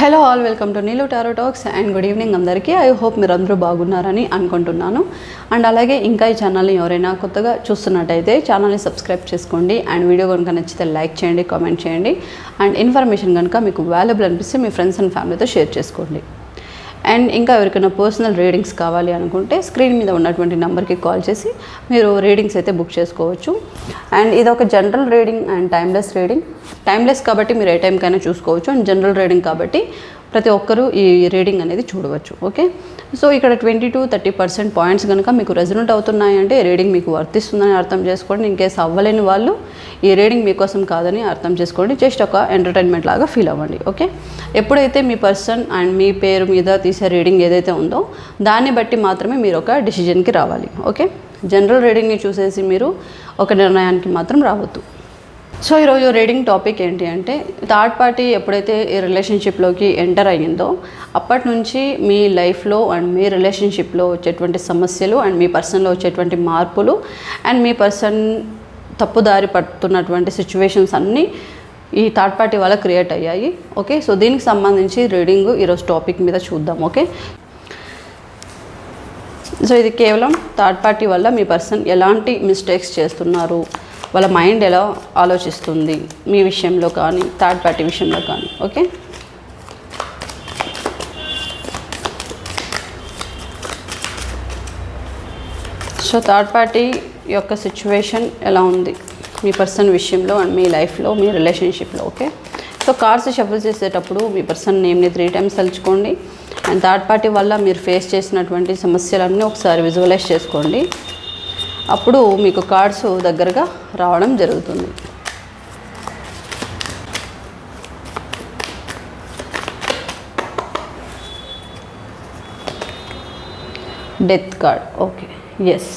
Hello all welcome to Neelu tarot talks and good evening అందరికీ. I hope మీరు అందరూ బాగున్నారని అనుకుంటున్నాను. అండ్ అలాగే ఇంకా ఈ ఛానల్ని ఎవరైనా కొత్తగా చూస్తున్నట్టయితే ఛానల్ని సబ్స్క్రైబ్ చేసుకోండి. అండ్ వీడియో కనుక నచ్చితే లైక్ చేయండి కామెంట్ చేయండి. అండ్ ఇన్ఫర్మేషన్ కనుక మీకు వాల్యుబుల్ అనిపిస్తే మీ ఫ్రెండ్స్ అండ్ ఫ్యామిలీతో షేర్ చేసుకోండి. అండ్ ఇంకా ఎవరికైనా పర్సనల్ రీడింగ్స్ కావాలి అనుకుంటే స్క్రీన్ మీద ఉన్నటువంటి నెంబర్కి కాల్ చేసి మీరు రీడింగ్స్ అయితే బుక్ చేసుకోవచ్చు. అండ్ ఇది ఒక general reading and timeless reading timeless కాబట్టి మీరు ఏ టైంకైనా చూసుకోవచ్చు. అండ్ జనరల్ రీడింగ్ కాబట్టి ప్రతి ఒక్కరూ ఈ రీడింగ్ అనేది చూడవచ్చు ఓకే? సో ఇక్కడ twenty two thirty percent points కనుక మీకు రెజనెంట్ అవుతున్నాయంటే ఈ రీడింగ్ మీకు వర్తిస్తుందని అర్థం చేసుకోండి. ఇన్ కేసు అవ్వలేని వాళ్ళు ఈ రీడింగ్ మీకోసం కాదని అర్థం చేసుకోండి. జస్ట్ ఒక ఎంటర్టైన్మెంట్ లాగా ఫీల్ అవ్వండి ఓకే? ఎప్పుడైతే మీ పర్సన్ అండ్ మీ పేరు మీద తీసే రీడింగ్ ఏదైతే ఉందో దాన్ని బట్టి మాత్రమే మీరు ఒక డిసిజన్కి రావాలి ఓకే? జనరల్ రీడింగ్ని చూసేసి మీరు ఒక నిర్ణయానికి మాత్రం రావద్దు. సో ఈరోజు రీడింగ్ టాపిక్ ఏంటి అంటే థర్డ్ పార్టీ ఎప్పుడైతే ఈ రిలేషన్షిప్లోకి ఎంటర్ అయ్యిందో అప్పటి నుంచి మీ లైఫ్లో అండ్ మీ రిలేషన్షిప్లో వచ్చేటువంటి సమస్యలు అండ్ మీ పర్సన్లో వచ్చేటువంటి మార్పులు అండ్ మీ పర్సన్ తప్పుదారి పడుతున్నటువంటి సిచ్యువేషన్స్ అన్నీ ఈ థర్డ్ పార్టీ వల్ల క్రియేట్ అయ్యాయి. ఓకే? సో దీనికి సంబంధించి రీడింగ్ ఈరోజు టాపిక్ మీద చూద్దాం. ఓకే? సో ఇది కేవలం థర్డ్ పార్టీ వల్ల మీ పర్సన్ ఎలాంటి మిస్టేక్స్ చేస్తున్నారు? వాళ్ళ మైండ్ ఎలా ఆలోచిస్తుంది మీ విషయంలో కానీ థర్డ్ పార్టీ విషయంలో కానీ ఓకే? సో థర్డ్ పార్టీ యొక్క సిచ్యువేషన్ ఎలా ఉంది? మీ పర్సన్ విషయంలో అండ్ మీ లైఫ్లో మీ రిలేషన్షిప్లో ఓకే? సో కార్డ్స్ షఫల్ చేసేటప్పుడు మీ పర్సన్ నేమ్ని త్రీ టైమ్స్ తలుచుకోండి. అండ్ థర్డ్ పార్టీ వల్ల మీరు ఫేస్ చేసినటువంటి సమస్యలన్నీ ఒకసారి విజువలైజ్ చేసుకోండి. అప్పుడు మీకు కార్డ్స్ దగ్గరగా రావడం జరుగుతుంది. Death card. ఓకే. ఎస్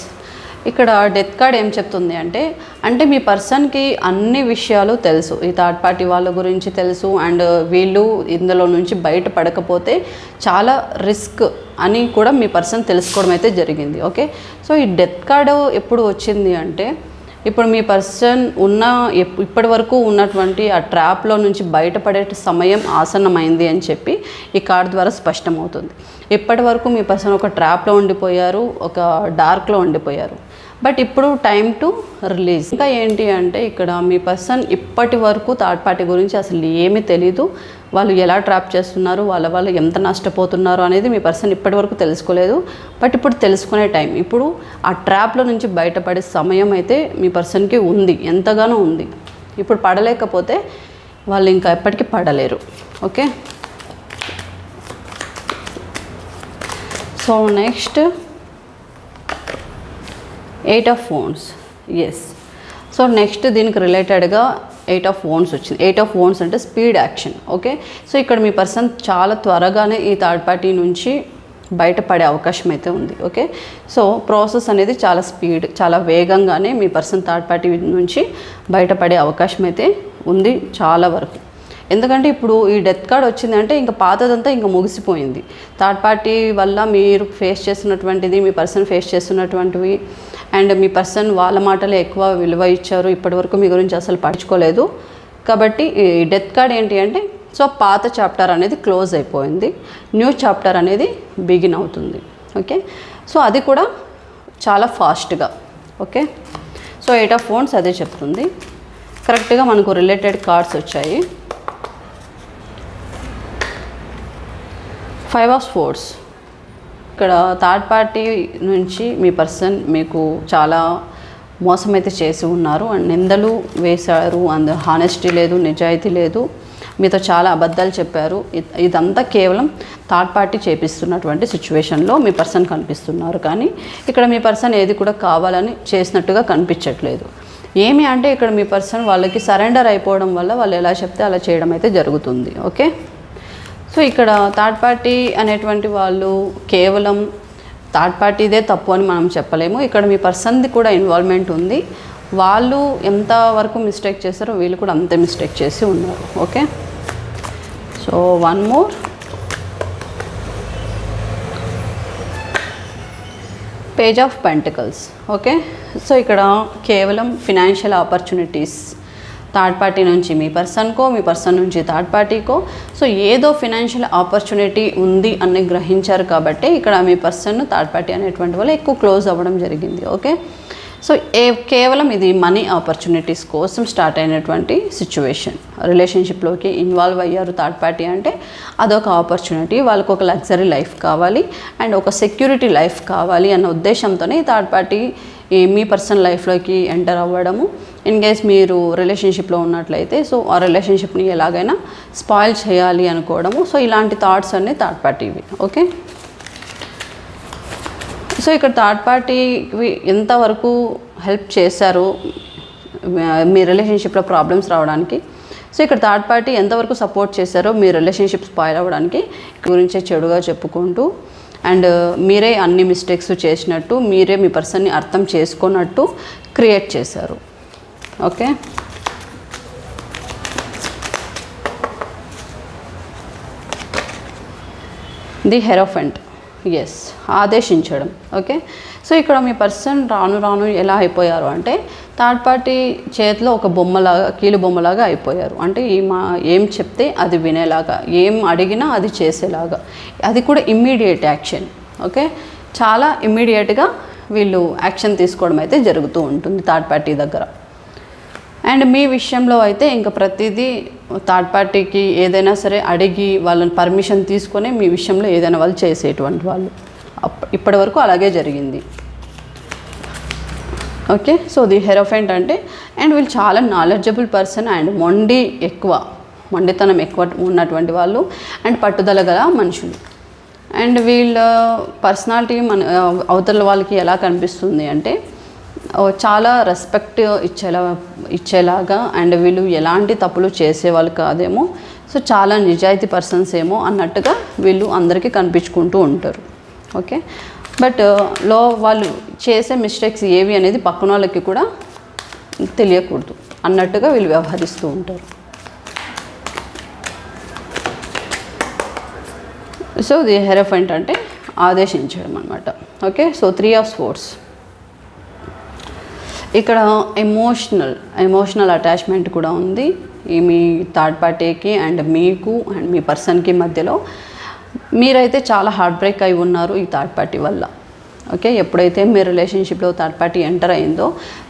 ఇక్కడ డెత్ కార్డ్ ఏం చెప్తుంది అంటే అంటే మీ పర్సన్కి అన్ని విషయాలు తెలుసు. ఈ థర్డ్ పార్టీ వాళ్ళ గురించి తెలుసు. అండ్ వీళ్ళు ఇందులో నుంచి బయటపడకపోతే చాలా రిస్క్ అని కూడా మీ పర్సన్ తెలుసుకోవడం అయితే జరిగింది ఓకే? సో ఈ డెత్ కార్డు ఎప్పుడు వచ్చింది అంటే ఇప్పుడు మీ పర్సన్ ఉన్న ఎప్- ఇప్పటి వరకు ఉన్నటువంటి ఆ ట్రాప్లో నుంచి బయటపడే సమయం ఆసన్నమైంది అని చెప్పి ఈ కార్డ్ ద్వారా స్పష్టమవుతుంది. ఇప్పటి వరకు మీ పర్సన్ ఒక ట్రాప్లో ఉండిపోయారు ఒక డార్క్లో ఉండిపోయారు? బట్ ఇప్పుడు టైం టు రిలీజ్. ఇంకా ఏంటి అంటే ఇక్కడ మీ పర్సన్ ఇప్పటి వరకు థర్డ్ పార్టీ గురించి అసలు ఏమీ తెలీదు. వాళ్ళు ఎలా ట్రాప్ చేస్తున్నారు వాళ్ళ వాళ్ళు ఎంత నష్టపోతున్నారు అనేది మీ పర్సన్ ఇప్పటి వరకు తెలుసుకోలేదు. బట్ ఇప్పుడు తెలుసుకునే టైం. ఇప్పుడు ఆ ట్రాప్లో నుంచి బయటపడే సమయం అయితే మీ పర్సన్కి ఉంది ఎంతగానో ఉంది. ఇప్పుడు పడలేకపోతే వాళ్ళు ఇంకా ఎప్పటికీ పడలేరు. Okay? So next eight of phones yes so next దీనికి రిలేటెడ్గా ఎయిట్ ఆఫ్ ఓన్స్ వచ్చింది. ఎయిట్ ఆఫ్ ఓన్స్ అంటే స్పీడ్ యాక్షన్ ఓకే సో ఇక్కడ మీ పర్సన్ చాలా త్వరగానే ఈ థర్డ్ పార్టీ నుంచి బయటపడే అవకాశం అయితే ఉంది. ఓకే సో ప్రాసెస్ అనేది చాలా స్పీడ్ చాలా వేగంగానే మీ పర్సన్ థర్డ్ పార్టీ నుంచి బయటపడే అవకాశం అయితే ఉంది చాలా వరకు. ఎందుకంటే ఇప్పుడు ఈ డెత్ కార్డ్ వచ్చిందంటే ఇంకా పాతదంతా ఇంకా ముగిసిపోయింది. థర్డ్ పార్టీ వల్ల మీరు ఫేస్ చేస్తున్నటువంటిది మీ పర్సన్ ఫేస్ చేస్తున్నటువంటివి అండ్ మీ పర్సన్ వాళ్ళ మాటలే ఎక్కువ విలువ ఇచ్చారు ఇప్పటివరకు మీ గురించి అసలు పట్టించుకోలేదు. కాబట్టి ఈ డెత్ కార్డ్ ఏంటి అంటే సో పాత చాప్టర్ అనేది క్లోజ్ అయిపోయింది న్యూ చాప్టర్ అనేది బిగిన్ అవుతుంది. ఓకే? సో అది కూడా చాలా ఫాస్ట్గా. ఓకే? సో ఎయిట్ ఆఫ్ ఫోన్స్ అదే చెప్తుంది. కరెక్ట్గా మనకు రిలేటెడ్ కార్డ్స్ వచ్చాయి. Five of swords. ఇక్కడ థర్డ్ పార్టీ నుంచి మీ పర్సన్ మీకు చాలా మోసం అయితే చేసి ఉన్నారు. అండ్ నిందలు వేశారు. అండ్ హానెస్టీ లేదు నిజాయితీ లేదు. మీతో చాలా అబద్ధాలు చెప్పారు. ఇదంతా కేవలం థర్డ్ పార్టీ చేపిస్తున్నటువంటి సిచ్యువేషన్లో మీ పర్సన్ కనిపిస్తున్నారు. కానీ ఇక్కడ మీ పర్సన్ ఏది కూడా కావాలని చేసినట్టుగా కనిపించట్లేదు. ఏమి అంటే ఇక్కడ మీ పర్సన్ వాళ్ళకి సరెండర్ అయిపోవడం వల్ల వాళ్ళు ఎలా చెప్తే అలా చేయడం అయితే జరుగుతుంది. ఓకే? సో ఇక్కడ థర్డ్ పార్టీ అనేటువంటి వాళ్ళు కేవలం థర్డ్ పార్టీదే తప్పు అని మనం చెప్పలేము. ఇక్కడ మీ పర్సన్ది కూడా ఇన్వాల్వ్మెంట్ ఉంది. వాళ్ళు ఎంత వరకు మిస్టేక్ చేశారో వీళ్ళు కూడా అంతే మిస్టేక్ చేసి ఉన్నారు. Okay so one more page of pentacles okay so ఇక్కడ కేవలం ఫినాన్షియల్ ఆపర్చునిటీస్ థర్డ్ పార్టీ నుంచి మీ పర్సన్కో మీ పర్సన్ నుంచి థర్డ్ పార్టీకో సో ఏదో ఫినాన్షియల్ ఆపర్చునిటీ ఉంది అని గ్రహించారు కాబట్టి ఇక్కడ మీ పర్సన్ థర్డ్ పార్టీ అనేటువంటి వల్ల ఎక్కువ క్లోజ్ అవ్వడం జరిగింది ఓకే సో ఏ కేవలం ఇది మనీ ఆపర్చునిటీస్ కోసం స్టార్ట్ అయినటువంటి సిచ్యువేషన్ రిలేషన్షిప్లోకి ఇన్వాల్వ్ అయ్యారు థర్డ్ పార్టీ అంటే అదొక ఆపర్చునిటీ వాళ్ళకు ఒక లగ్జరీ లైఫ్ కావాలి అండ్ ఒక సెక్యూరిటీ లైఫ్ కావాలి అన్న ఉద్దేశంతోనే థర్డ్ పార్టీ మీ పర్సనల్ లైఫ్లోకి ఎంటర్ అవ్వడము. ఇన్ కేస్ మీరు రిలేషన్షిప్లో ఉన్నట్లయితే సో ఆ రిలేషన్షిప్ని ఎలాగైనా స్పాయిల్ చేయాలి అనుకోవడము. సో ఇలాంటి థాట్స్ అన్నీ థర్డ్ పార్టీవి ఓకే సో ఇక్కడ థర్డ్ పార్టీకి ఎంతవరకు హెల్ప్ చేశారు మీ రిలేషన్షిప్లో ప్రాబ్లమ్స్ రావడానికి? సో ఇక్కడ థర్డ్ పార్టీ ఎంతవరకు సపోర్ట్ చేశారో మీ రిలేషన్షిప్ స్పాయిల్ అవ్వడానికి గురించే చెడుగా చెప్పుకుంటూ అండ్ uh, మీరే అన్ని మిస్టేక్స్ చేసినట్టు మీరే మీ పర్సన్ని అర్థం చేసుకున్నట్టు క్రియేట్ చేశారు. ఓకే ది హెరోఫెంట్ ఎస్ ఆదేశించడం. ఓకే సో ఇక్కడ మీ పర్సన్ రాను రాను ఎలా అయిపోయారు అంటే థర్డ్ పార్టీ చేతిలో ఒక బొమ్మలాగా కీలు బొమ్మలాగా అయిపోయారు. అంటే ఈ మా ఏం చెప్తే అది వినేలాగా ఏం అడిగినా అది చేసేలాగా. అది కూడా ఇమ్మీడియట్ యాక్షన్ ఓకే చాలా ఇమ్మీడియట్గా వీళ్ళు యాక్షన్ తీసుకోవడం అయితే జరుగుతూ ఉంటుంది థర్డ్ పార్టీ దగ్గర. అండ్ మీ విషయంలో అయితే ఇంకా ప్రతిదీ థర్డ్ పార్టీకి ఏదైనా సరే అడిగి వాళ్ళని పర్మిషన్ తీసుకొని మీ విషయంలో ఏదైనా వాళ్ళు చేసేటువంటి వాళ్ళు. అప్ ఇప్పటి వరకు అలాగే జరిగింది. ఓకే? సో ది హెరోఫెంట్ అంటే అండ్ వీళ్ళు చాలా నాలెడ్జబుల్ పర్సన్ అండ్ మొండి ఎక్కువ మొండితనం ఎక్కువ ఉన్నటువంటి వాళ్ళు అండ్ పట్టుదల గల మనుషులు. అండ్ వీళ్ళ పర్సనాలిటీ మన అవతల వాళ్ళకి ఎలా కనిపిస్తుంది అంటే చాలా రెస్పెక్ట్ ఇచ్చేలా ఇచ్చేలాగా అండ్ వీళ్ళు ఎలాంటి తప్పులు చేసేవాళ్ళు కాదేమో సో చాలా నిజాయితీ పర్సన్స్ ఏమో అన్నట్టుగా వీళ్ళు అందరికీ కనిపించుకుంటూ ఉంటారు. ఓకే బట్ uh, లో వాళ్ళు చేసే మిస్టేక్స్ ఏవి అనేది పక్కన వాళ్ళకి కూడా తెలియకూడదు అన్నట్టుగా వీళ్ళు వ్యవహరిస్తూ ఉంటారు. సో ది హెరఫ్ ఏంటంటే ఆదేశించడం అనమాట okay so three of sports ఇక్కడ ఎమోషనల్ ఎమోషనల్ అటాచ్మెంట్ కూడా ఉంది. ఈ మీ థర్డ్ పార్టీకి అండ్ మీకు అండ్ మీ పర్సన్కి మధ్యలో. మీరైతే చాలా హార్ట్ బ్రేక్ అయి ఉన్నారు ఈ థర్డ్ పార్టీ వల్ల. ఓకే ఎప్పుడైతే మీ రిలేషన్షిప్లో థర్డ్ పార్టీ ఎంటర్ అయిందో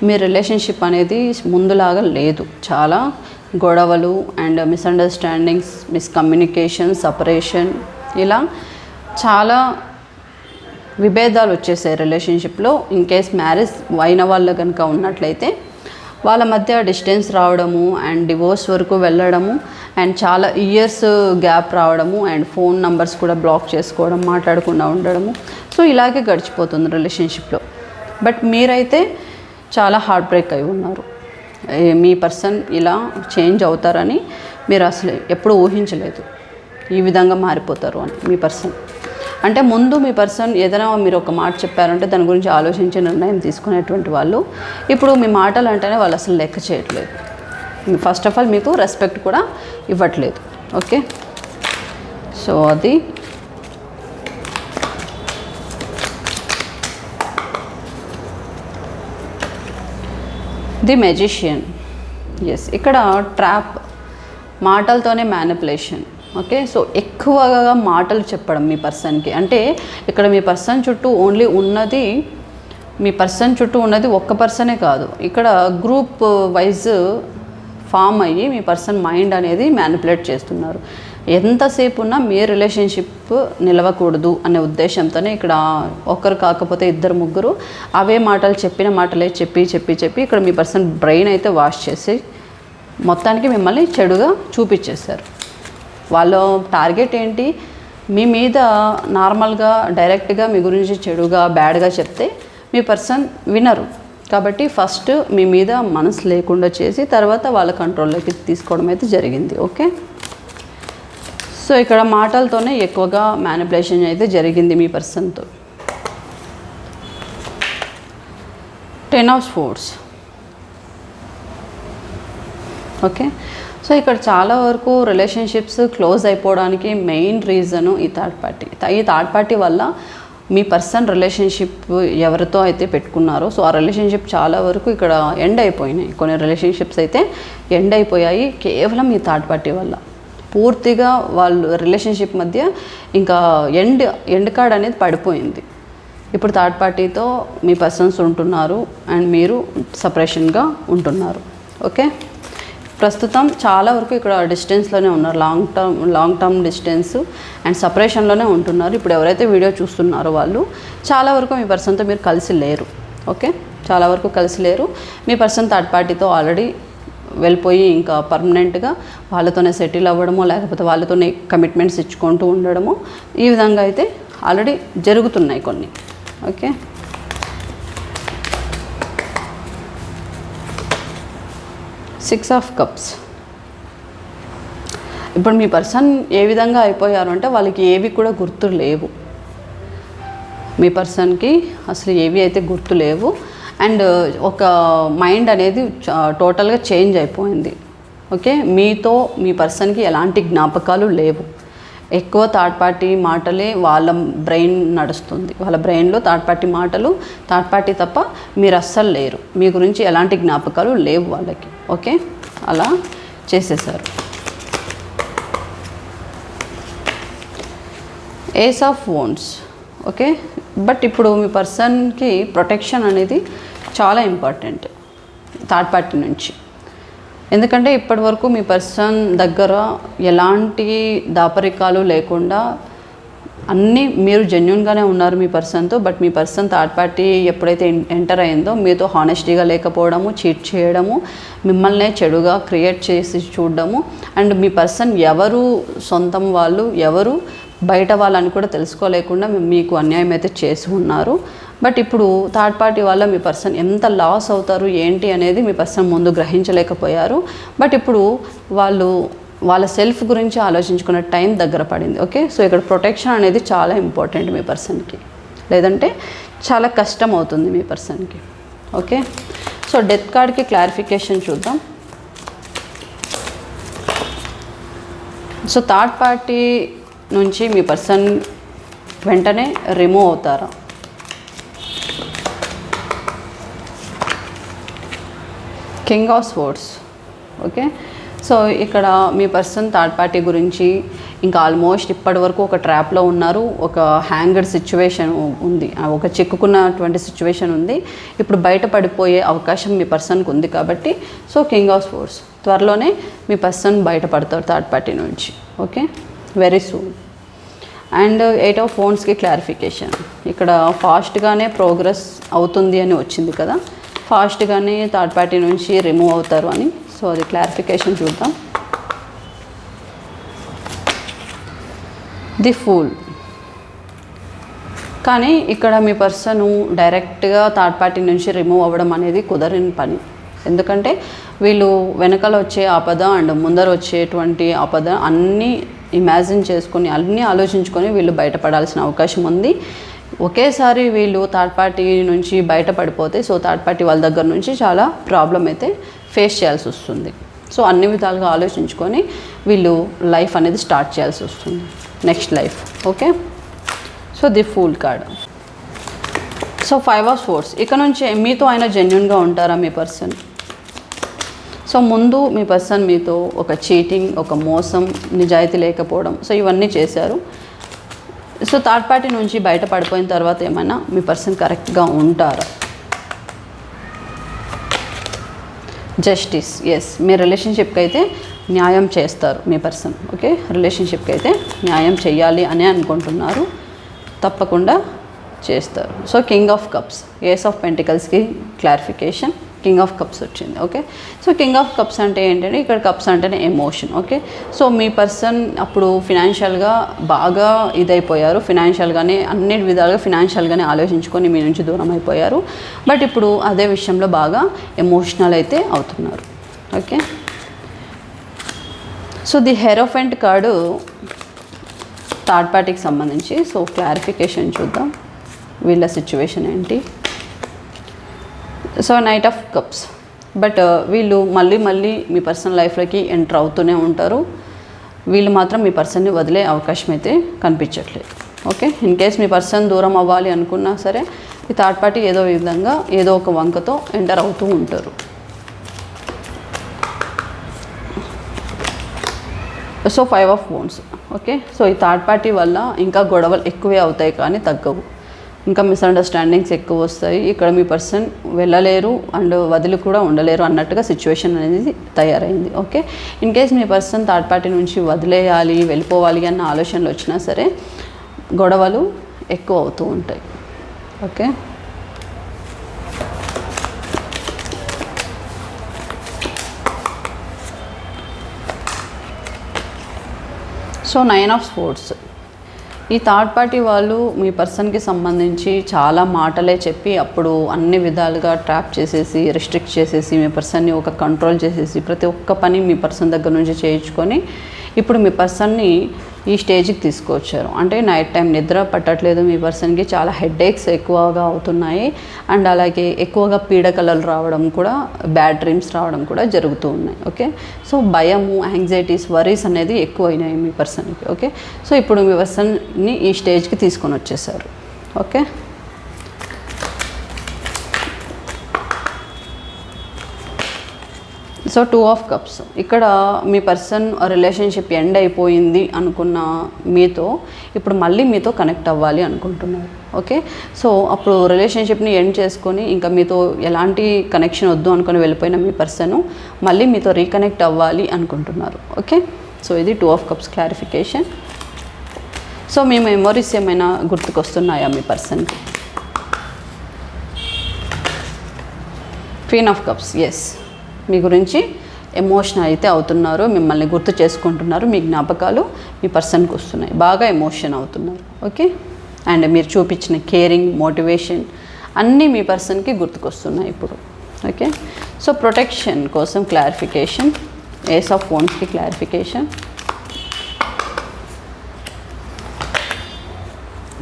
మీ రిలేషన్షిప్ అనేది ముందులాగా లేదు. చాలా గొడవలు అండ్ మిస్అండర్స్టాండింగ్స్ మిస్కమ్యూనికేషన్ సపరేషన్ ఇలా చాలా విభేదాలు వచ్చేసాయి రిలేషన్షిప్లో ఇన్ కేస్ మ్యారేజ్ అయిన వాళ్ళు కనుక ఉన్నట్లయితే వాళ్ళ మధ్య డిస్టెన్స్ రావడము అండ్ డివోర్స్ వరకు వెళ్ళడము అండ్ చాలా ఇయర్స్ గ్యాప్ రావడము అండ్ ఫోన్ నంబర్స్ కూడా బ్లాక్ చేసుకోవడం మాట్లాడకుండా ఉండడము. సో ఇలాగే గడిచిపోతుంది రిలేషన్షిప్లో బట్ మీరైతే చాలా హార్ట్ బ్రేక్ అయి ఉన్నారు. మీ పర్సన్ ఇలా చేంజ్ అవుతారని మీరు అసలు ఎప్పుడు ఊహించలేదు. ఈ విధంగా మారిపోతారు అని మీ పర్సన్ అంటే ముందు మీ పర్సన్ ఏదైనా మీరు ఒక మాట చెప్పారంటే దాని గురించి ఆలోచించి నిర్ణయం తీసుకునేటువంటి వాళ్ళు. ఇప్పుడు మీ మాటలు అంటేనే వాళ్ళు అసలు లెక్క చేయట్లేదు. ఫస్ట్ ఆఫ్ ఆల్ మీకు రెస్పెక్ట్ కూడా ఇవ్వట్లేదు. ఓకే సో అది. ది మెజిషియన్ ఎస్ ఇక్కడ ట్రాప్ మాటలతోనే మ్యానిపులేషన్ ఓకే? సో ఎక్కువగా మాటలు చెప్పడం మీ పర్సన్కి. అంటే ఇక్కడ మీ పర్సన్ చుట్టూ ఓన్లీ ఉన్నది మీ పర్సన్ చుట్టూ ఉన్నది ఒక్క పర్సనే కాదు. ఇక్కడ గ్రూప్ వైజ్ ఫామ్ అయ్యి మీ పర్సన్ మైండ్ అనేది మ్యానిపులేట్ చేస్తున్నారు. ఎంతసేపు ఉన్నా మీ రిలేషన్షిప్ నిలవకూడదు అనే ఉద్దేశంతోనే ఇక్కడ ఒకరు కాకపోతే ఇద్దరు ముగ్గురు అవే మాటలు చెప్పిన మాటలే చెప్పి చెప్పి చెప్పి ఇక్కడ మీ పర్సన్ బ్రెయిన్ అయితే వాష్ చేసి మొత్తానికి మిమ్మల్ని చెడుగా చూపించేశారు. వాళ్ళ టార్గెట్ ఏంటి? మీ మీద నార్మల్గా డైరెక్ట్గా మీ గురించి చెడుగా బ్యాడ్గా చెప్తే మీ పర్సన్ వినరు. కాబట్టి ఫస్ట్ మీ మీద మనసు లేకుండా చేసి తర్వాత వాళ్ళ కంట్రోల్లోకి తీసుకోవడం అయితే జరిగింది. ఓకే? సో ఇక్కడ మాటలతోనే ఎక్కువగా మ్యానిపులేషన్ అయితే జరిగింది మీ పర్సన్తో. Ten of sports okay? So ఇక్కడ చాలా వరకు రిలేషన్షిప్స్ క్లోజ్ అయిపోవడానికి మెయిన్ రీజను ఈ థర్డ్ పార్టీ ఈ థర్డ్ పార్టీ వల్ల మీ పర్సన్ రిలేషన్షిప్ ఎవరితో అయితే పెట్టుకున్నారో సో ఆ రిలేషన్షిప్ చాలా వరకు ఇక్కడ ఎండ్ అయిపోయినాయి. కొన్ని రిలేషన్షిప్స్ అయితే ఎండ్ అయిపోయాయి కేవలం ఈ థర్డ్ పార్టీ వల్ల. పూర్తిగా వాళ్ళు రిలేషన్షిప్ మధ్య ఇంకా ఎండ్ ఎండ్ కార్డ్ అనేది పడిపోయింది. ఇప్పుడు థర్డ్ పార్టీతో మీ పర్సన్స్ ఉంటున్నారు అండ్ మీరు సపరేషన్గా ఉంటున్నారు. ఓకే ప్రస్తుతం చాలా వరకు ఇక్కడ డిస్టెన్స్లోనే ఉన్నారు. Long term long term distance and సపరేషన్లోనే ఉంటున్నారు. ఇప్పుడు ఎవరైతే వీడియో చూస్తున్నారో వాళ్ళు చాలా వరకు మీ పర్సన్తో మీరు కలిసి లేరు. ఓకే చాలా వరకు కలిసి లేరు. మీ పర్సన్ థర్డ్ పార్టీతో ఆల్రెడీ వెళ్ళిపోయి ఇంకా పర్మనెంట్గా వాళ్ళతోనే సెటిల్ అవ్వడమో లేకపోతే వాళ్ళతోనే కమిట్మెంట్స్ ఇచ్చుకుంటూ ఉండడమో ఈ విధంగా అయితే ఆల్రెడీ జరుగుతున్నాయి కొన్ని. Okay six of cups. ఇప్పుడు మీ పర్సన్ ఏ విధంగా అయిపోయారు అంటే వాళ్ళకి ఏవి కూడా గుర్తు లేవు. మీ పర్సన్కి అసలు ఏవి అయితే గుర్తు లేవు. అండ్ ఒక మైండ్ అనేది టోటల్గా చేంజ్ అయిపోయింది. ఓకే? మీతో మీ పర్సన్కి ఎలాంటి జ్ఞాపకాలు లేవు. ఎక్కువ థర్డ్ పార్టీ మాటలే వాళ్ళ బ్రెయిన్ నడుస్తుంది. వాళ్ళ బ్రెయిన్లో థర్డ్ పార్టీ మాటలు థర్డ్ పార్టీ తప్ప మీరు అస్సలు లేరు. మీ గురించి ఎలాంటి జ్ఞాపకాలు లేవు వాళ్ళకి. ఓకే? అలా చేసేసారు. Ace of owns okay? But ఇప్పుడు మీ పర్సన్కి ప్రొటెక్షన్ అనేది చాలా ఇంపార్టెంట్ థర్డ్ పార్టీ నుంచి. ఎందుకంటే ఇప్పటి వరకు మీ పర్సన్ దగ్గర ఎలాంటి దాపరికాలు లేకుండా అన్నీ మీరు జెన్యున్గానే ఉన్నారు మీ పర్సన్తో బట్ మీ పర్సన్ థర్డ్ పార్టీ ఎప్పుడైతే ఎంటర్ అయిందో మీతో హానెస్టీగా లేకపోవడము చీట్ చేయడము మిమ్మల్నే చెడుగా క్రియేట్ చేసి చూడడము. అండ్ మీ పర్సన్ ఎవరు సొంతం వాళ్ళు ఎవరు బయట వాళ్ళని కూడా తెలుసుకోలేకుండా మీకు అన్యాయం అయితే చేసి ఉన్నారు. బట్ ఇప్పుడు థర్డ్ పార్టీ వల్ల మీ పర్సన్ ఎంత లాస్ అవుతారు ఏంటి అనేది మీ పర్సన్ ముందు గ్రహించలేకపోయారు. బట్ ఇప్పుడు వాళ్ళు వాళ్ళ సెల్ఫ్ గురించి ఆలోచించుకునే టైం దగ్గర పడింది. ఓకే? సో ఇక్కడ ప్రొటెక్షన్ అనేది చాలా ఇంపార్టెంట్ మీ పర్సన్కి. లేదంటే చాలా కష్టం అవుతుంది మీ పర్సన్కి. ఓకే? సో డెత్ కార్డ్కి క్లారిఫికేషన్ చూద్దాం. సో థర్డ్ పార్టీ నుంచి మీ పర్సన్ వెంటనే రిమూవ్ అవుతారా? King of sports okay so ఇక్కడ మీ పర్సన్ థర్డ్ పార్టీ గురించి ఇంకా ఆల్మోస్ట్ ఇప్పటి వరకు ఒక ట్రాప్లో ఉన్నారు. ఒక హ్యాంగర్ సిచ్యువేషన్ ఉంది. ఒక చిక్కుకున్నటువంటి సిచ్యువేషన్ ఉంది. ఇప్పుడు బయట పడిపోయే అవకాశం మీ పర్సన్కి ఉంది కాబట్టి సో కింగ్ ఆఫ్ స్పోర్ట్స్ త్వరలోనే మీ పర్సన్ బయటపడతారు థర్డ్ పార్టీ నుంచి. Okay very soon and eight of ఫోన్స్కి clarification ఇక్కడ ఫాస్ట్గానే ప్రోగ్రెస్ అవుతుంది అని వచ్చింది కదా. ఫాస్ట్గానే థర్డ్ పార్టీ నుంచి రిమూవ్ అవుతారు అని. సో అది క్లారిఫికేషన్ చూద్దాం. The fool. కానీ ఇక్కడ మీ పర్సన్ డైరెక్ట్గా థర్డ్ పార్టీ నుంచి రిమూవ్ అవ్వడం అనేది కుదరని పని. ఎందుకంటే వీళ్ళు వెనకాల వచ్చే ఆపద అండ్ ముందర వచ్చేటువంటి ఆపద అన్నీ ఇమాజిన్ చేసుకొని అన్నీ ఆలోచించుకొని వీళ్ళు బయటపడాల్సిన అవకాశం ఉంది. ఒకేసారి వీళ్ళు థర్డ్ పార్టీ నుంచి బయటపడిపోతే సో థర్డ్ పార్టీ వాళ్ళ దగ్గర నుంచి చాలా ప్రాబ్లం అయితే ఫేస్ చేయాల్సి వస్తుంది. సో అన్ని విధాలుగా ఆలోచించుకొని వీళ్ళు లైఫ్ అనేది స్టార్ట్ చేయాల్సి వస్తుంది. Next life okay? So the fool card. So five of fours ఇక నుంచి మీతో ఆయన జెన్యున్గా ఉంటారా మీ పర్సన్? సో ముందు మీ పర్సన్ మీతో ఒక చీటింగ్ ఒక మోసం నిజాయితీ లేకపోవడం సో ఇవన్నీ చేశారు. సో థర్డ్ పార్టీ నుంచి బయట పడిపోయిన తర్వాత ఏమైనా మీ పర్సన్ కరెక్ట్గా ఉంటారా? జస్టిస్ ఎస్ మీ రిలేషన్షిప్కి అయితే న్యాయం చేస్తారు మీ పర్సన్ ఓకే? రిలేషన్షిప్కి అయితే న్యాయం చేయాలి అని అనుకుంటున్నారు. తప్పకుండా చేస్తారు. So king of cups ace of పెంటికల్స్కి clarification. King of cups వచ్చింది okay so king of cups అంటే ఏంటంటే ఇక్కడ కప్స్ అంటేనే ఎమోషన్ ఓకే సో మీ పర్సన్ అప్పుడు ఫినాన్షియల్గా బాగా ఇదైపోయారు. ఫినాన్షియల్గానే అన్ని విధాలుగా ఫినాన్షియల్గానే ఆలోచించుకొని మీ నుంచి దూరం అయిపోయారు. బట్ ఇప్పుడు అదే విషయంలో బాగా ఎమోషనల్ అయితే అవుతున్నారు okay so the hierophant card third పార్టీకి సంబంధించి సో క్లారిఫికేషన్ చూద్దాం. వీళ్ళ సిచ్యువేషన్ ఏంటి? So knight of cups but వీళ్ళు మళ్ళీ మళ్ళీ మీ పర్సనల్ లైఫ్లోకి ఎంటర్ అవుతూనే ఉంటారు. వీళ్ళు మాత్రం మీ పర్సన్ని వదిలే అవకాశం అయితే కనిపించట్లేదు. ఓకే ఇన్ కేస్ మీ పర్సన్ దూరం అవ్వాలి అనుకున్నా సరే ఈ థర్డ్ పార్టీ ఏదో విధంగా ఏదో ఒక వంకతో ఎంటర్ అవుతూ ఉంటారు. So five of phones okay so ఈ థర్డ్ పార్టీ వల్ల ఇంకా గొడవలు ఎక్కువే అవుతాయి కానీ తగ్గవు. ఇంకా మిస్అండర్స్టాండింగ్స్ ఎక్కువ వస్తాయి. ఇక్కడ మీ పర్సన్ వెళ్ళలేరు అండ్ వదిలి కూడా ఉండలేరు అన్నట్టుగా సిచ్యువేషన్ అనేది తయారైంది. ఓకే? ఇన్ కేస్ మీ పర్సన్ థర్డ్ పార్టీ నుంచి వదిలేయాలి వెళ్ళిపోవాలి అన్న ఆలోచనలు వచ్చినా సరే గొడవలు ఎక్కువ అవుతూ ఉంటాయి. Okay? So nine of sports ఈ థర్డ్ పార్టీ వాళ్ళు మీ పర్సన్కి సంబంధించి చాలా మాటలే చెప్పి అప్పుడు అన్ని విధాలుగా ట్రాప్ చేసేసి రిస్ట్రిక్ట్ చేసేసి మీ పర్సన్ని ఒక కంట్రోల్ చేసేసి ప్రతి ఒక్క పని మీ పర్సన్ దగ్గర నుంచి చేయించుకొని ఇప్పుడు మీ పర్సన్ని ఈ స్టేజ్కి తీసుకొచ్చారు. అంటే నైట్ టైం నిద్ర పట్టట్లేదు మీ పర్సన్కి చాలా హెడేక్స్ ఎక్కువగా అవుతున్నాయి. అండ్ అలాగే ఎక్కువగా పీడకలలు రావడం కూడా బ్యాడ్ డ్రీమ్స్ రావడం కూడా జరుగుతూ ఉన్నాయి. ఓకే? సో భయము యాంగ్జైటీస్ వరీస్ అనేది ఎక్కువ అయినాయి మీ పర్సన్కి. ఓకే? సో ఇప్పుడు మీ పర్సన్ని ఈ స్టేజ్కి తీసుకొని వచ్చేసారు. Okay? So two of cups. ఇక్కడ మీ పర్సన్ రిలేషన్షిప్ ఎండ్ అయిపోయింది అనుకున్న మీతో ఇప్పుడు మళ్ళీ మీతో కనెక్ట్ అవ్వాలి అనుకుంటున్నారు. ఓకే? సో అప్పుడు రిలేషన్షిప్ని ఎండ్ చేసుకొని ఇంకా మీతో ఎలాంటి కనెక్షన్ వద్దు అనుకుని వెళ్ళిపోయిన మీ పర్సన్ మళ్ళీ మీతో రీకనెక్ట్ అవ్వాలి అనుకుంటున్నారు. ఓకే? సో ఇది two of cups clarification. So me memories ఏమైనా గుర్తుకొస్తున్నాయా మీ పర్సన్కి? క్వీన్ ఆఫ్ కప్స్ ఎస్ మీ గురించి ఎమోషన్ అయితే అవుతున్నారు మిమ్మల్ని గుర్తు చేసుకుంటున్నారు మీ జ్ఞాపకాలు మీ పర్సన్కి వస్తున్నాయి. బాగా ఎమోషన్ అవుతున్నారు. ఓకే? అండ్ మీరు చూపించిన కేరింగ్ మోటివేషన్ అన్నీ మీ పర్సన్కి గుర్తుకొస్తున్నాయి ఇప్పుడు. ఓకే? సో ప్రొటెక్షన్ కోసం క్లారిఫికేషన్ ఏస్ ఆఫ్ ఫోన్స్కి క్లారిఫికేషన్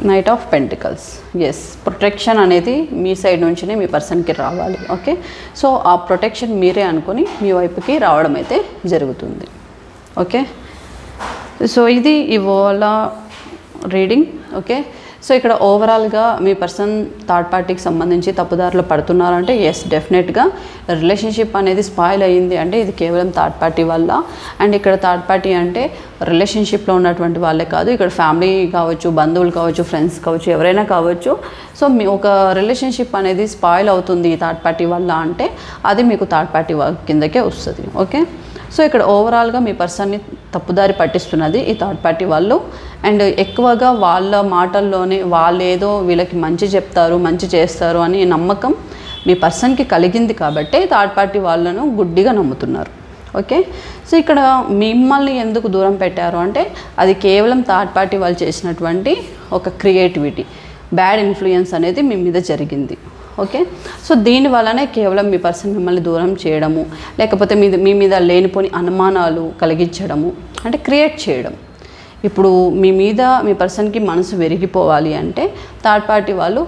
నైట్ ఆఫ్ పెంటికల్స్ ఎస్ ప్రొటెక్షన్ అనేది మీ సైడ్ నుంచినే మీ పర్సన్కి రావాలి ఓకే సో ఆ ప్రొటెక్షన్ మీరే అనుకొని మీ వైపుకి రావడం అయితే జరుగుతుంది ఓకే సో ఇది ఇవాళ రీడింగ్ ఓకే సో ఇక్కడ ఓవరాల్గా మీ పర్సన్ థర్డ్ పార్టీకి సంబంధించి తప్పుదారులు పడుతున్నారంటే ఎస్ డెఫినెట్గా రిలేషన్షిప్ అనేది స్పాయిల్ అయ్యింది అంటే ఇది కేవలం థర్డ్ పార్టీ వల్ల. అండ్ ఇక్కడ థర్డ్ పార్టీ అంటే రిలేషన్షిప్లో ఉన్నటువంటి వాళ్ళే కాదు. ఇక్కడ ఫ్యామిలీ కావచ్చు బంధువులు కావచ్చు ఫ్రెండ్స్ కావచ్చు ఎవరైనా కావచ్చు. సో మీ ఒక రిలేషన్షిప్ అనేది స్పాయిల్ అవుతుంది ఈ థర్డ్ పార్టీ వల్ల అంటే అది మీకు థర్డ్ పార్టీ కిందకే వస్తుంది. ఓకే సో ఇక్కడ ఓవరాల్గా మీ పర్సన్ని తప్పుదారి పట్టిస్తున్నది ఈ థర్డ్ పార్టీ వాళ్ళు. అండ్ ఎక్కువగా వాళ్ళ మాటల్లోనే వాళ్ళు ఏదో వీళ్ళకి మంచి చెప్తారు మంచి చేస్తారు అని నమ్మకం మీ పర్సన్కి కలిగింది కాబట్టే థర్డ్ పార్టీ వాళ్ళను గుడ్డిగా నమ్ముతున్నారు. ఓకే? సో ఇక్కడ మిమ్మల్ని ఎందుకు దూరం పెట్టారు అంటే అది కేవలం థర్డ్ పార్టీ వాళ్ళు చేసినటువంటి ఒక క్రియేటివిటీ బ్యాడ్ ఇన్ఫ్లుయెన్స్ అనేది మీ మీద జరిగింది. ఓకే? సో దీని వలనే కేవలం మీ పర్సన్ మిమ్మల్ని దూరం చేయడము లేకపోతే మీ మీ మీద లేనిపోని అనుమానాలు కలిగించడము అంటే క్రియేట్ చేయడం. ఇప్పుడు మీ మీద మీ పర్సన్కి మనసు విరిగిపోవాలి అంటే థర్డ్ పార్టీ వాళ్ళు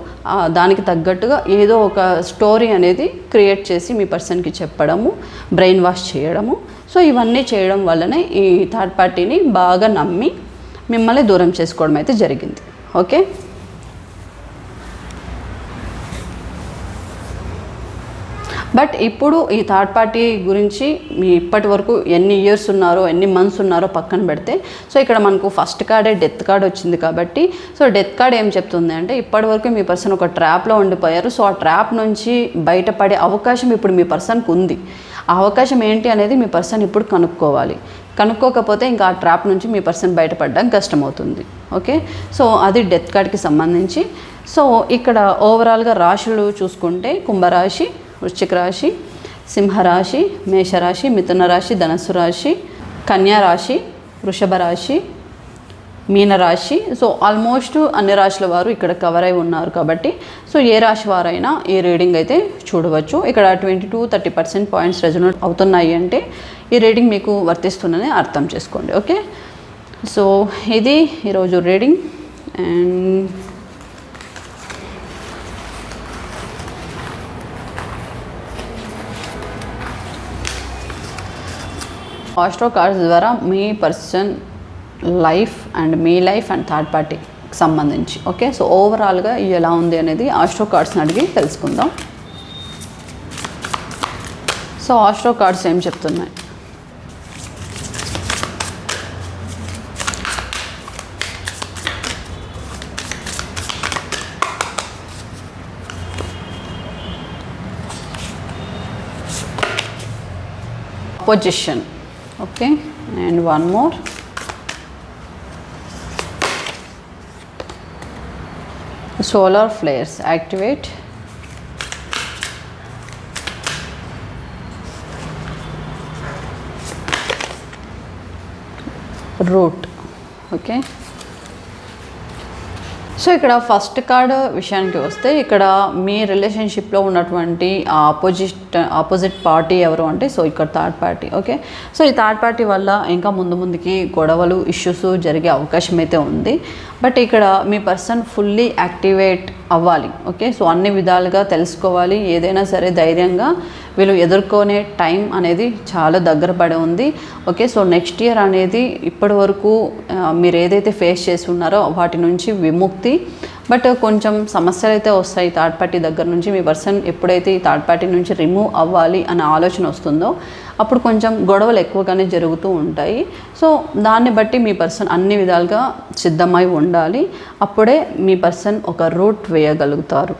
దానికి తగ్గట్టుగా ఏదో ఒక స్టోరీ అనేది క్రియేట్ చేసి మీ పర్సన్కి చెప్పడము బ్రెయిన్ వాష్ చేయడము. సో ఇవన్నీ చేయడం వల్లనే ఈ థర్డ్ పార్టీని బాగా నమ్మి మిమ్మల్ని దూరం చేసుకోవడం అయితే జరిగింది. ఓకే? బట్ ఇప్పుడు ఈ థర్డ్ పార్టీ గురించి మీ ఇప్పటి వరకు ఎన్ని ఇయర్స్ ఉన్నారో ఎన్ని మంత్స్ ఉన్నారో పక్కన పెడితే సో ఇక్కడ మనకు ఫస్ట్ కార్డే డెత్ కార్డ్ వచ్చింది కాబట్టి సో డెత్ కార్డ్ ఏం చెప్తుంది అంటే ఇప్పటి వరకు మీ పర్సన్ ఒక ట్రాప్లో ఉండిపోయారు సో ఆ ట్రాప్ నుంచి బయటపడే అవకాశం ఇప్పుడు మీ పర్సన్కి ఉంది. ఆ అవకాశం ఏంటి అనేది మీ పర్సన్ ఇప్పుడు కనుక్కోవాలి. కనుక్కోకపోతే ఇంకా ఆ ట్రాప్ నుంచి మీ పర్సన్ బయటపడడం కష్టమవుతుంది. ఓకే? సో అది డెత్ కార్డ్కి సంబంధించి. సో ఇక్కడ ఓవరాల్గా రాశులు చూసుకుంటే కుంభరాశి వృశ్చిక రాశి సింహరాశి మేషరాశి మిథున రాశి ధనస్సు రాశి కన్యా రాశి వృషభ రాశి మీనరాశి సో ఆల్మోస్ట్ అన్ని రాశుల వారు ఇక్కడ కవర్ అయి ఉన్నారు కాబట్టి సో ఏ రాశి వారైనా ఈ రీడింగ్ అయితే చూడవచ్చు. ఇక్కడ twenty to thirty percent points resonate అవుతున్నాయి అంటే ఈ రీడింగ్ మీకు వర్తిస్తుందని అర్థం చేసుకోండి ఓకే? సో ఇది ఈరోజు రీడింగ్ అండ్ ఆస్ట్రో కార్డ్స్ ద్వారా మీ పర్సన్ లైఫ్ అండ్ మీ లైఫ్ అండ్ థర్డ్ పార్టీకి సంబంధించి ఓకే సో ఓవరాల్గా ఇవి ఎలా ఉంది అనేది ఆస్ట్రో కార్డ్స్ని అడిగి తెలుసుకుందాం. సో ఆస్ట్రో కార్డ్స్ ఏం చెప్తున్నాయి? Position okay and one more. Solar flares activate. Root okay. So ఇక్కడ ఫస్ట్ కార్డ్ విషయానికి వస్తే ఇక్కడ మీ రిలేషన్షిప్లో ఉన్నటువంటి ఆపోజిట్ ఆపోజిట్ పార్టీ ఎవరు అంటే సో ఇక్కడ థర్డ్ పార్టీ ఓకే? సో ఈ థర్డ్ పార్టీ వల్ల ఇంకా ముందు ముందుకి గొడవలు ఇష్యూస్ జరిగే అవకాశం అయితే ఉంది. బట్ ఇక్కడ మీ పర్సన్ ఫుల్లీ యాక్టివేట్ అవ్వాలి ఓకే? సో అన్ని విధాలుగా తెలుసుకోవాలి. ఏదైనా సరే ధైర్యంగా వీళ్ళు ఎదుర్కొనే టైం అనేది చాలా దగ్గర పడి ఉంది ఓకే? సో నెక్స్ట్ ఇయర్ అనేది ఇప్పటి వరకు మీరు ఏదైతే ఫేస్ చేసి ఉన్నారో వాటి నుంచి విముక్తి బట్ కొంచెం సమస్యలు అయితే వస్తాయి థర్డ్ పార్టీ దగ్గర నుంచి. మీ పర్సన్ ఎప్పుడైతే ఈ థర్డ్ పార్టీ నుంచి రిమూవ్ అవ్వాలి అనే ఆలోచన వస్తుందో అప్పుడు కొంచెం గొడవలు ఎక్కువగానే జరుగుతూ ఉంటాయి. సో దాన్ని బట్టి మీ పర్సన్ అన్ని విధాలుగా సిద్ధమై ఉండాలి. అప్పుడే మీ పర్సన్ ఒక రూట్ వేయగలుగుతారు.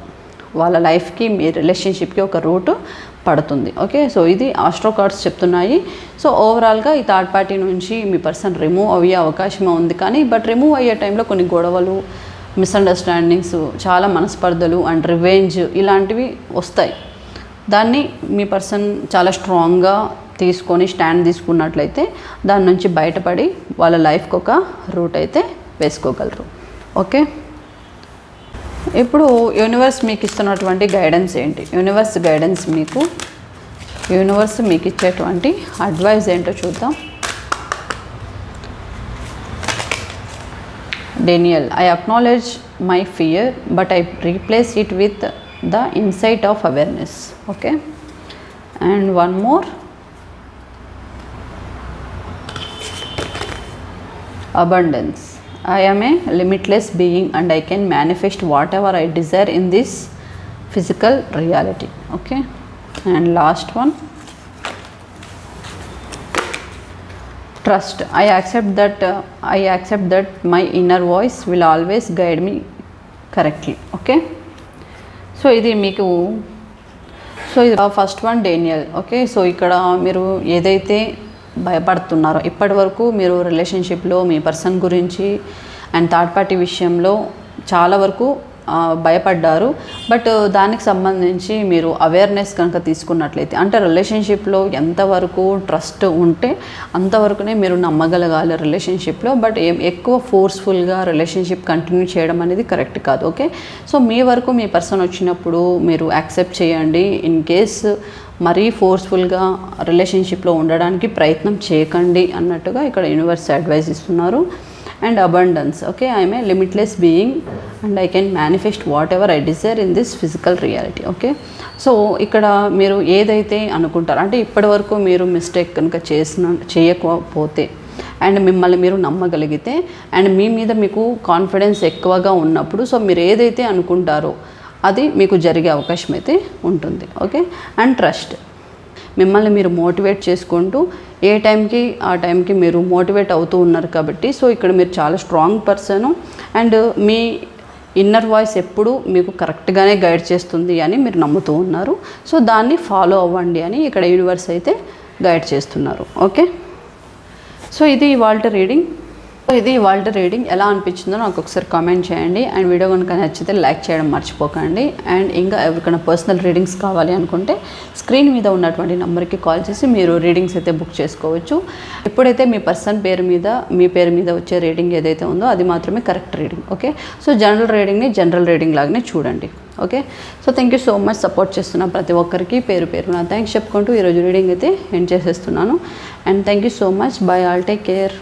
వాళ్ళ లైఫ్కి మీ రిలేషన్షిప్కి ఒక రూట్ పడుతుంది. ఓకే? సో ఇది ఆస్ట్రో కార్డ్స్ చెప్తున్నాయి. సో ఓవరాల్గా ఈ థర్డ్ పార్టీ నుంచి మీ పర్సన్ రిమూవ్ అయ్యే అవకాశం ఉంది కానీ బట్ రిమూవ్ అయ్యే టైంలో కొన్ని గొడవలు మిస్అండర్స్టాండింగ్స్ చాలా మనస్పర్ధలు అండ్ రివెంజ్ ఇలాంటివి వస్తాయి. దాన్ని మీ పర్సన్ చాలా స్ట్రాంగ్గా తీసుకొని స్టాండ్ తీసుకున్నట్లయితే దాని నుంచి బయటపడి వాళ్ళ లైఫ్కి ఒక రూట్ అయితే వేసుకోగలరు. ఓకే? ఇప్పుడు యూనివర్స్ మీకు ఇస్తున్నటువంటి గైడెన్స్ ఏంటి? యూనివర్స్ గైడెన్స్ మీకు యూనివర్స్ మీకు ఇచ్చేటువంటి అడ్వైజ్ ఏంటో చూద్దాం. Daniel, I acknowledge my fear, but I replace it with the insight of awareness. Okay, and one more. Abundance. I am a limitless being and I can manifest whatever I desire in this physical reality. Okay, and last one trust I accept that I accept that my inner voice will always guide me correctly okay so ఇది మీకు so ఇది first one Daniel okay so ఇక్కడ మీరు ఏదైతే భయపడుతున్నారో ఇప్పటి వరకు మీరు రిలేషన్షిప్లో మీ పర్సన్ గురించి అండ్ థర్డ్ పార్టీ విషయంలో చాలా వరకు భయపడ్డారు. బట్ దానికి సంబంధించి మీరు అవేర్నెస్ కనుక తీసుకున్నట్లయితే అంటే రిలేషన్షిప్లో ఎంతవరకు ట్రస్ట్ ఉంటే అంతవరకునే మీరు నమ్మగలగాలి రిలేషన్షిప్లో బట్ ఎక్కువ ఫోర్స్ఫుల్గా రిలేషన్షిప్ కంటిన్యూ చేయడం అనేది కరెక్ట్ కాదు ఓకే సో మీ వరకు మీ పర్సన్ వచ్చినప్పుడు మీరు యాక్సెప్ట్ చేయండి. ఇన్ కేస్ మరీ ఫోర్స్ఫుల్గా రిలేషన్షిప్లో ఉండడానికి ప్రయత్నం చేయకండి అన్నట్టుగా ఇక్కడ యూనివర్స్ అడ్వైస్ ఇస్తున్నారు. And abundance okay I'm a limitless being and I can manifest whatever I desire in this physical reality okay so ఇక్కడ మీరు ఏదైతే అనుకుంటారో అంటే ఇప్పటి వరకు మీరు మిస్టేక్ కనుక చేసిన చేయకపోతే అండ్ మిమ్మల్ని మీరు నమ్మగలిగితే అండ్ మీ మీద మీకు కాన్ఫిడెన్స్ ఎక్కువగా ఉన్నప్పుడు సో మీరు ఏదైతే అనుకుంటారో అది మీకు జరిగే అవకాశం అయితే ఉంటుంది ఓకే అండ్ ట్రస్ట్ మిమ్మల్ని మీరు మోటివేట్ చేసుకుంటూ ఏ టైంకి ఆ టైంకి మీరు మోటివేట్ అవుతూ ఉన్నారు కాబట్టి సో ఇక్కడ మీరు చాలా స్ట్రాంగ్ పర్సన్. అండ్ మీ ఇన్నర్ వాయిస్ ఎప్పుడు మీకు కరెక్ట్గానే గైడ్ చేస్తుంది అని మీరు నమ్ముతూ ఉన్నారు. సో దాన్ని ఫాలో అవ్వండి అని ఇక్కడ యూనివర్స్ అయితే గైడ్ చేస్తున్నారు. ఓకే? సో ఇది ఇవాళ రీడింగ్. ఇది ఇవాళ రీడింగ్ ఎలా అనిపించిందో నాకు ఒకసారి కామెంట్ చేయండి. అండ్ వీడియో కనుక నచ్చితే లైక్ చేయడం మర్చిపోకండి. అండ్ ఇంకా ఎవరికైనా పర్సనల్ రీడింగ్స్ కావాలి అనుకుంటే స్క్రీన్ మీద ఉన్నటువంటి నెంబర్కి కాల్ చేసి మీరు రీడింగ్స్ అయితే బుక్ చేసుకోవచ్చు. ఎప్పుడైతే మీ పర్సన్ పేరు మీద మీ పేరు మీద వచ్చే రీడింగ్ ఏదైతే ఉందో అది మాత్రమే correct reading. Okay? So general రీడింగ్ని general reading లాగానే చూడండి. Okay? So thank you so much support చేస్తున్న ప్రతి ఒక్కరికి. పేరు పేరు నా థ్యాంక్స్ చెప్పుకుంటూ ఈరోజు రీడింగ్ అయితే ఎండ్ చేసేస్తున్నాను. And thank you so much. Bye all. Take care.